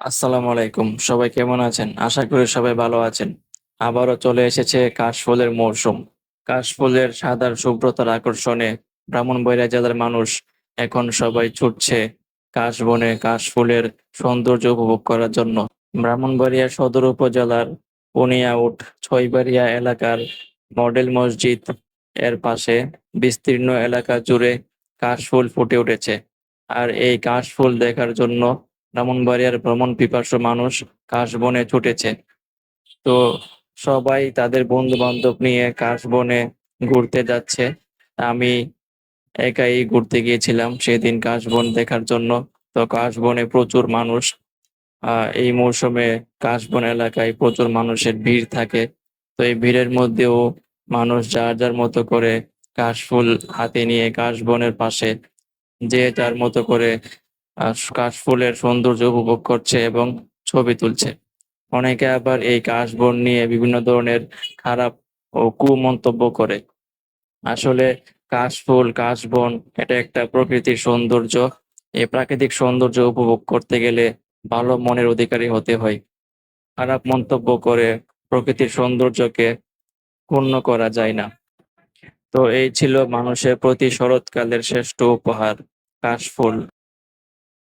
আসসালামু আলাইকুম। সবাই কেমন আছেন? আশা করি সবাই ভালো আছেন। আবারও চলে এসেছে কাশফুলের মৌসুম কাশফুলের সাদার শুভ্রতার আকর্ষণে ব্রাহ্মণবাড়িয়া জেলার মানুষ এখন সবাই ছুটছে কাশবনে কাশফুলের সৌন্দর্য উপভোগ করার জন্য। ব্রাহ্মণবাড়িয়া সদর উপজেলার পুনিয়াউট ছয়বাড়িয়া এলাকার মডেল মসজিদ এর পাশে বিস্তীর্ণ এলাকা জুড়ে কাশফুল ফুটে উঠেছে। আর এই কাশফুল দেখার জন্য ব্রাহ্মণবাড়িয়ার ভ্রমণ পিপাসু মানুষ কাশবনে ছুটেছে। তো সবাই তাদের বন্ধু বান্ধব নিয়ে কাশবনে ঘুরতে যাচ্ছে। আমি একাই ঘুরতে গিয়েছিলাম সেদিন কাশবন দেখার জন্য। তো কাশবনে প্রচুর মানুষ। এই মৌসুমে কাশবন এলাকায় প্রচুর মানুষের ভিড় থাকে। তো এই ভিড়ের মধ্যেও মানুষ যার যার মতো করে কাশফুল হাতে নিয়ে কাশবনের পাশে, যে যার মতো করে আহ কাশফুলের সৌন্দর্য উপভোগ করছে এবং ছবি তুলছে। অনেকে আবার এই কাশবন নিয়ে বিভিন্ন ধরনের খারাপ ও কুমন্তব্য করে। আসলে কাশফুল, কাশবন এটা একটা প্রকৃতির সৌন্দর্য। এই প্রাকৃতিক সৌন্দর্য উপভোগ করতে গেলে ভালো মনের অধিকারী হতে হয়। খারাপ মন্তব্য করে প্রকৃতির সৌন্দর্যকে ক্ষুণ্ণ করা যায় না। তো এই ছিল মানুষের প্রতি শরৎকালের শ্রেষ্ঠ উপহার, কাশফুল।